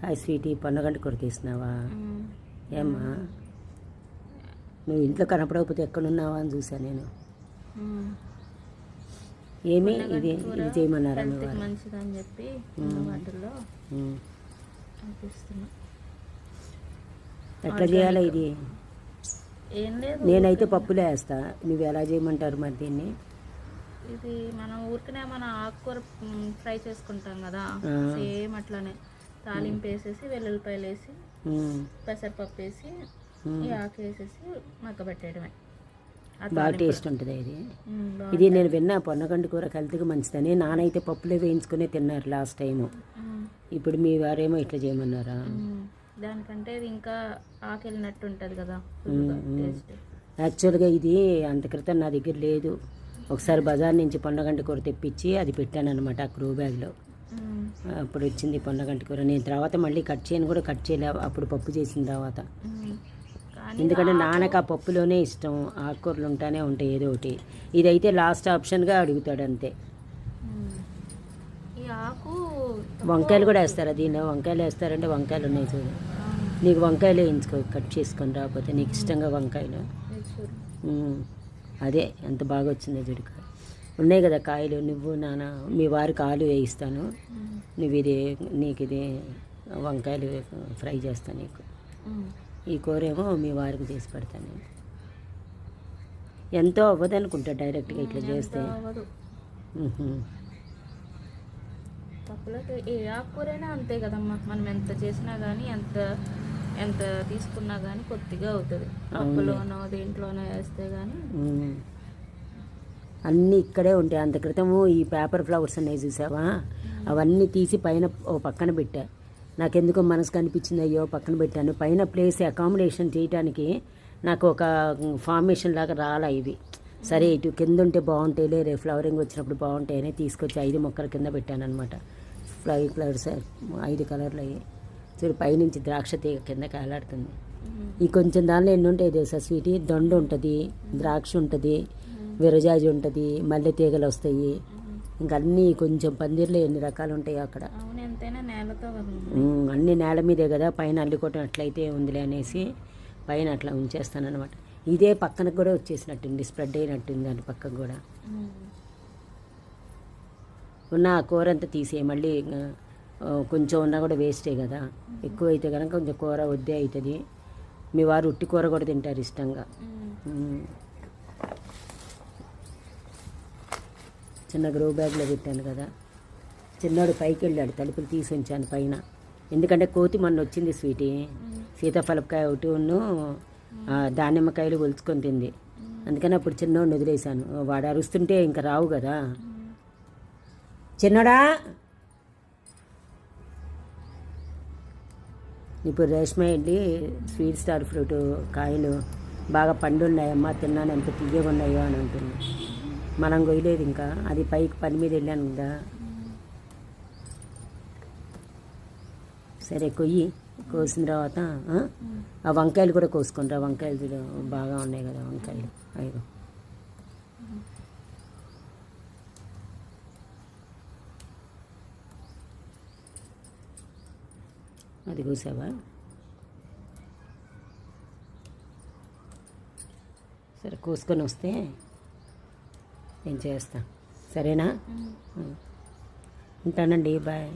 Hi Sweety పొన్నగంట కూర తీసినావా? మ్మ్. ఏమ్మా? నువ్వు ఇంట్లో కనపడకపోతే ఎక్కడున్నావా అని చూసాను నేను. ఏమి? ఇది ఇది చేయమన్నారా మంచిదని చెప్పి వాటిల్లో ఎట్లా చేయాలి ఇది? నేనైతే పప్పులే వేస్తా. నువ్వు ఎలా చేయమంటారు మరి దీన్ని? ఇది మనం ఊరికనే మన ఆకుకూర ఫ్రై చేసుకుంటాం కదా. సేమ్ అట్లానే. తాలింపు వేసేసి వెల్లుల్లిపాయలు వేసి. పెసరపప్పు వేసి ఆకు వేసేసి మగ్గబెట్టేయడమే. బాగా. టేస్ట్ ఉంటుంది ఇది. ఇది నేను విన్నా పొన్నగంటి కూర హెల్త్కి మంచిదని. నానైతే పప్పులే వేయించుకునే తిన్నారు లాస్ట్ టైము. ఇప్పుడు మీ వారేమో ఇట్లా చేయమన్నారా. దానికంటే ఇది ఇంకా ఆకు వెళ్ళినట్టు ఉంటుంది కదా యాక్చువల్గా ఇది అంత క్రితం నా దగ్గర లేదు. ఒకసారి బజార్ నుంచి పొన్నగంటి కూర తెప్పించి అది పెట్టాను అనమాట ఆ క్రూ బ్యాగ్లో. అప్పుడు వచ్చింది పొన్నగంటి కూర. నేను తర్వాత మళ్ళీ కట్ చేయను కూడా కట్ చేయలే. అప్పుడు పప్పు చేసిన తర్వాత. ఎందుకంటే నాన్నకు ఆ పప్పులోనే ఇష్టం. ఆకుకూరలు ఉంటానే ఉంటాయి ఏదో ఒకటి. ఇదైతే లాస్ట్ ఆప్షన్గా అడుగుతాడు అంతే. వంకాయలు కూడా వేస్తారా? దీనిలో వంకాయలు వేస్తారంటే వంకాయలు ఉన్నాయి చూడు. నీకు వంకాయలు వేయించుకో కట్ చేసుకొని రాకపోతే నీకు ఇష్టంగా వంకాయలు. అదే ఎంత బాగా వచ్చిందో చూడు. ఉన్నాయి కదా కాయలు. నువ్వు నాన్న మీ వారికి ఆలు వేయిస్తాను నువ్వు ఇది నీకు ఇది వంకాయలు ఫ్రై చేస్తాను నీకు. ఈ కూర ఏమో మీ వారికి చేసి పెడతాను ఎంతో అవ్వదనుకుంటా డైరెక్ట్గా ఇట్లా చేస్తే. అవ్వదు. ఏ ఆకుకూరైనా అంతే కదమ్మా. మనం ఎంత చేసినా కానీ ఎంత ఎంత తీసుకున్నా కానీ కొద్దిగా అవుతుంది. పప్పులోనో దేంట్లోనో వేస్తే కానీ. అన్నీ ఇక్కడే ఉంటాయి. అంత క్రితము ఈ పేపర్ ఫ్లవర్స్ అనేవి చూసావా? అవన్నీ తీసి పైన ఓ పక్కన పెట్టా. నాకెందుకో మనసు కనిపించింది అయ్యో పక్కన పెట్టాను. పైన ప్లేస్ అకామిడేషన్ చేయడానికి నాకు ఒక ఫార్మేషన్ లాగా రాలా ఇవి. సరే ఇటు కింద ఉంటే బాగుంటాయిలే రే ఫ్లవరింగ్ వచ్చినప్పుడు బాగుంటాయని తీసుకొచ్చి ఐదు మొక్కల కింద పెట్టాను అనమాట ఫ్లై ఫ్లవర్స్ ఐదు కలర్లు అయ్యి. చూడు పైనుంచి ద్రాక్ష తీగ కింద కాలాడుతుంది. ఈ కొంచెం దానిలో ఎన్ని ఉంటాయి తెలుసా స్వీటీ? దొండ ఉంటుంది ద్రాక్ష ఉంటుంది విరజాజి ఉంటుంది మల్లె తీగలు వస్తాయి. ఇంకా అన్నీ కొంచెం పందిర్లో ఎన్ని రకాలు ఉంటాయి అక్కడ. అన్ని నేల మీదే కదా పైన అల్లుకోవటం అట్లయితే ఉందిలే అనేసి పైన అట్లా ఉంచేస్తానన్నమాట. ఇదే పక్కన కూడా వచ్చేసినట్టుంది స్ప్రెడ్ అయినట్టుంది దాని పక్కకు కూడా. ఉన్న ఆ కూర అంతా తీసే మళ్ళీ కొంచెం ఉన్నా కూడా వేస్టే కదా. ఎక్కువ అయితే కనుక కొంచెం కూర వద్దే అవుతుంది మీ వారు ఉట్టి కూర కూడా తింటారు ఇష్టంగా. చిన్న గ్రో బ్యాగ్లో పెట్టాను కదా. చిన్నోడు పైకి వెళ్ళాడు తలుపులు తీసి ఉంచాను పైన. ఎందుకంటే కోతి మొన్న వచ్చింది స్వీటీ. సీతాఫలకాయ ఒకటి ఉన్ను దానిమ్మకాయలు ఒలుచుకొని తింది. అందుకని అప్పుడు చిన్నోడిని వదిలేశాను. వాడు అరుస్తుంటే ఇంకా రావు కదా. చిన్నోడా! ఇప్పుడు రేష్మ వెళ్ళి స్వీట్ స్టార్ ఫ్రూట్ కాయలు బాగా పండు ఉన్నాయమ్మా తిన్నాను ఎంత తీయగా ఉన్నాయో అని అంటుంది. మనం కొయ్యలేదు ఇంకా. అది పైకి పని మీద వెళ్ళాను కదా సరే కొయ్యి. కోసిన తర్వాత ఆ? వంకాయలు కూడా కోసుకుంటా. వంకాయలు బాగా ఉన్నాయి కదా వంకాయలు. అయ్యో. అది కూసావా? సరే కోసుకొని వస్తే నేను చేస్తా. సరేనా? ఉంటానండి బాయ్.